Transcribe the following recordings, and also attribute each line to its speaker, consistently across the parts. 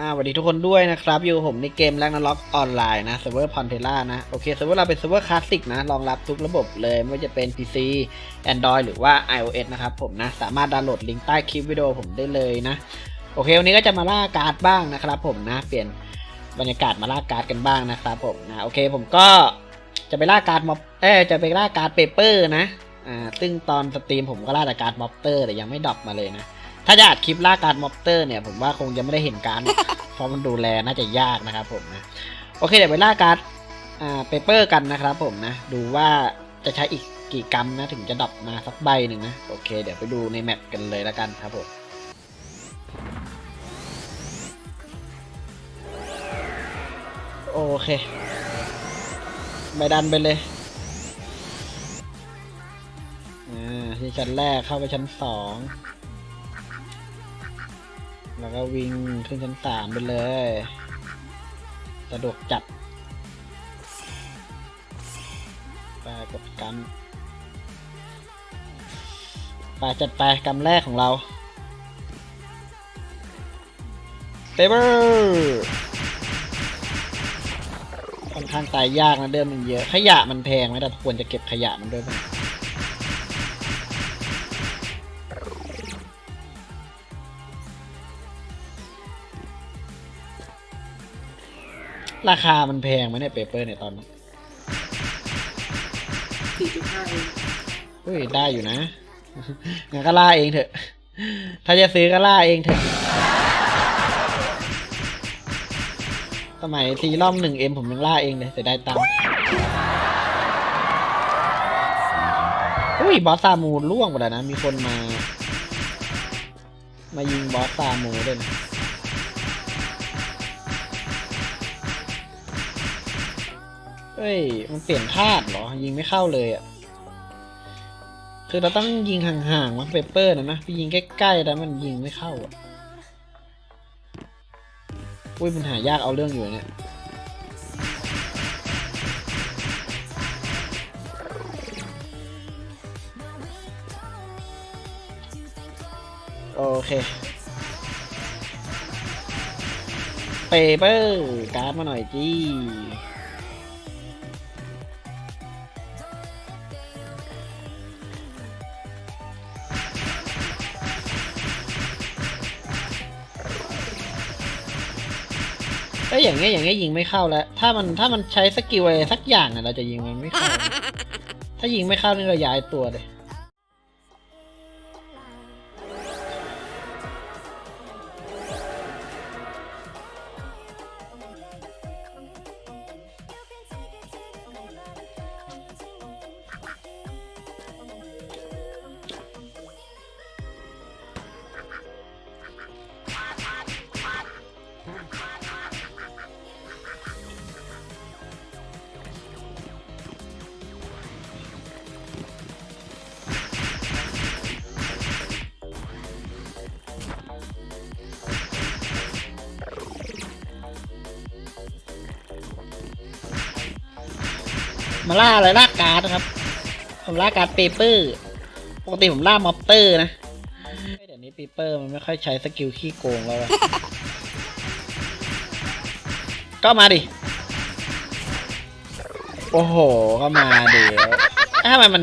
Speaker 1: อ่าสวัสดีทุกคนด้วยนะครับ อยู่ผมในเกมแรงนล็อกออนไลน์นะเซิร์ฟเวอร์พอนเทล่านะ โอเคเซิร์ฟเวอร์เราเป็นเซิร์ฟเวอร์คลาสสิกนะ รองรับทุกระบบเลย ไม่ว่าจะเป็น PC Android หรือว่า iOS นะครับผมนะ สามารถดาวน์โหลดลิงก์ใต้คลิปวิดีโอผมได้เลยนะ โอเค วันนี้ก็จะมาล่าการ์ดบ้างนะครับผมนะ เปลี่ยนบรรยากาศมาล่าการ์ดกันบ้างนะครับผมนะ โอเค ผมก็จะไปล่าการ์ดม็อบเอ้ยจะไปล่าการ์ดเปเปอร์นะ อ่า ซึ่งตอนสตรีมผมก็ล่าแต่การ์ดม็อบเตอร์แต่ยังไม่ดรอปมาเลยนะ ถ้าจะอัดคลิปล่าการ์ดมอบเตอร์เนี่ยผมว่าคงจะไม่ได้เห็นการ์เพราะมันดูแลน่าจะยากนะครับผมนะโอเคเดี๋ยวไปล่าการ์ดอ่าเปเปอร์กันนะครับผมนะ ดูว่าจะใช้อีกกี่กรัมนะถึงจะดับมาสักใบหนึ่งนะ โอเค เดี๋ยวไปดูในแมปกันเลยแล้วกันครับผมโอเคไปดันไปเลยอ่าที่ชั้นแรกเข้าไปชั้นสอง แล้วก็วิ่งขึ้นชั้นสามไปเลย สะดวกจัดไปกดกันไปจัดไปกำแรกของเราเตเบอร์ค่อนข้างตายยากนะเดิมมันเยอะ ขยะมันแพงไหมแต่ควรจะเก็บขยะมันด้วยไหม ราคามันแพงไหมเนี่ยเปเปอร์เนี่ยตอนนี้
Speaker 2: สี่จุดห้าเอง
Speaker 1: เฮ้ยได้อยู่นะงั้นก็ล่าเองเถอะ ถ้าจะซื้อก็ล่าเองเถอะ สมัยซีร่อมหนึ่งเอ็มผมยังล่าเองเลยแต่ได้ตังค์อุ้ยบอสซามูล่วงไปแล้วนะ มีคนมา มายิงบอสซามูด้วยนะ ฮ้ย มันเปลี่ยนธาตุเหรอ ยิงไม่เข้าเลยอะ คือเราต้องยิงห่างๆมันเปเปอร์นะนะพี่ยิงใกล้ๆแล้วมันยิงไม่เข้าอะ อุ้ยมันหายากเอาเรื่องอยู่เนี่ยโอเค เปเปอร์การ์ดมาหน่อยจี้ เอ้ยอย่างเงี้ยอย่างเงี้ยยิงไม่เข้าแล้ว ถ้ามันถ้ามันใช้สกิลอะไรสักอย่างเนี่ยเราจะยิงมันไม่เข้า ถ้ายิงไม่เข้านี่เราย้ายตัวเลย มาล่าอะไรล่าการ์ดนะครับ ผมล่าการ์ดเปเปอร์ปกติผมล่ามอปเตอร์นะเดี๋ยวนี้เปเปอร์มันไม่ค่อยใช้สกิลขี้โกงแล้วอะก็มาดิ โอ้โห ก็มาเดี๋ยวถ้ามันมัน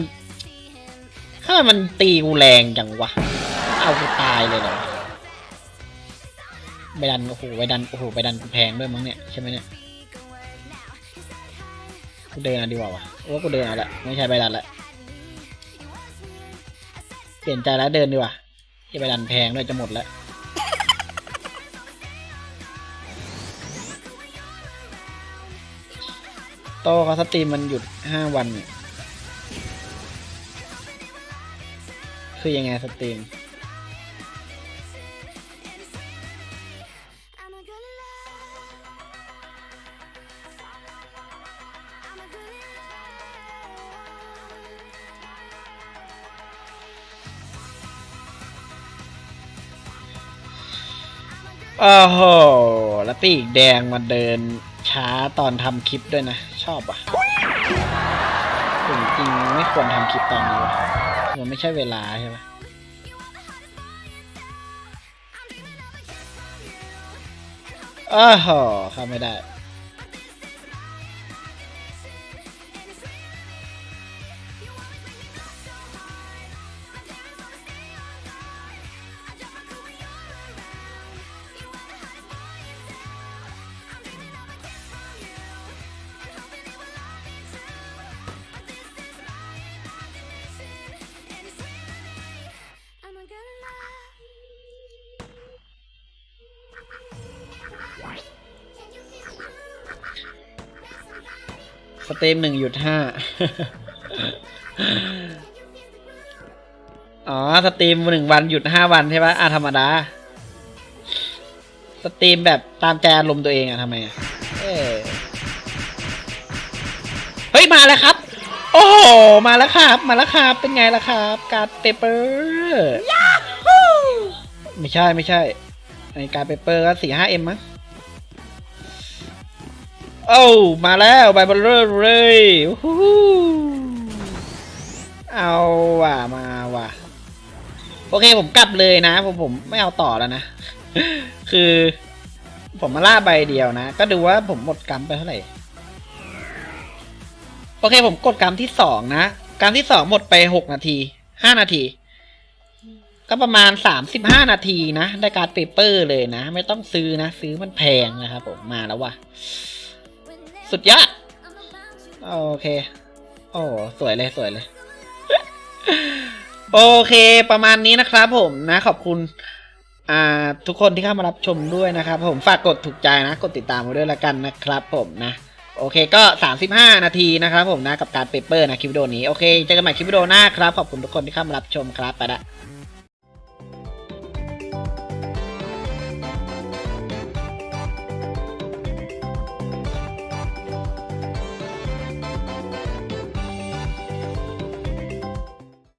Speaker 1: ถ้ามันตีกูแรงจังวะ เอากูตายเลยเหรอไปดัน โอ้โห ไปดัน โอ้โห ไปดันกูแพงด้วยมั้งเนี่ย ใช่ไหมเนี่ย กูเดินเอาดีกว่าวะโอ้กูเดินเอาละไม่ใช่ไปดันละเปลี่ยนใจแล้วเดินดีกว่าที่ไปดันแพงด้วยจะหมดแล้วโตเขาสตรีมมันหยุดห้าวันเนี่ยคือยังไงสตรีม โอ้โห แล้วปีกแดงมาเดินช้าตอนทำคลิปด้วยนะ ชอบอะผมจริงไม่ควรทำคลิปตอนนี้วะมันไม่ใช่เวลาใช่ไหมอ้โหเข้าไม่ได้ สตรีมหนึ่งหยุดห้าอ๋อสตรีมหนึ่งวันหยุดห้าวันใช่ปะอะธรรมดา สตรีมแบบตามใจอารมณ์ตัวเองอะทำไมอะเอ้ยเฮ้ยมาแล้วครับ โอ้โหมาแล้วครับ มาแล้วครับ เป็นไงล่ะครับ การ์ดเปเปอร์ไม่ใช่ไม่ใช่ไอการ์ดเปเปอร์ก็สี่ห้าเอ็มมั้ง โอ้ามาแล้วใบบอลเลอร์เลยอู้หูเอาว่ะมาว่ะโอเคผมกลับเลยนะผมผมไม่เอาต่อแล้วนะ คือ ผมมาล่าใบเดียวนะ ก็ดูว่าผมหมดกรรมไปเท่าไหร่โอเคผมกดกรรมที่สองนะกรรมที่สองหมดไปหกนาทีห้านาที ก็ประมาณสามสิบห้านาทีนะได้การเปเปอร์เลยนะ ไม่ต้องซื้อนะ ซื้อมันแพงนะครับผมมาแล้วว่ะ สุดยอดโอเค โอ้สวยเลยสวยเลย โอเคประมาณนี้นะครับผมนะขอบคุณ อ่า ทุกคนที่เข้ามารับชมด้วยนะครับ ผมฝากกดถูกใจนะ กดติดตามมาด้วยละกันนะครับ ผมนะ โอเคก็ 35 นาทีนะครับผมนะกับการเปเปอร์นะคลิปวิดีโอนี้ โอเคเจอกันใหม่คลิปวิดีโอหน้าครับ ขอบคุณทุกคนที่เข้ามารับชมครับไปละ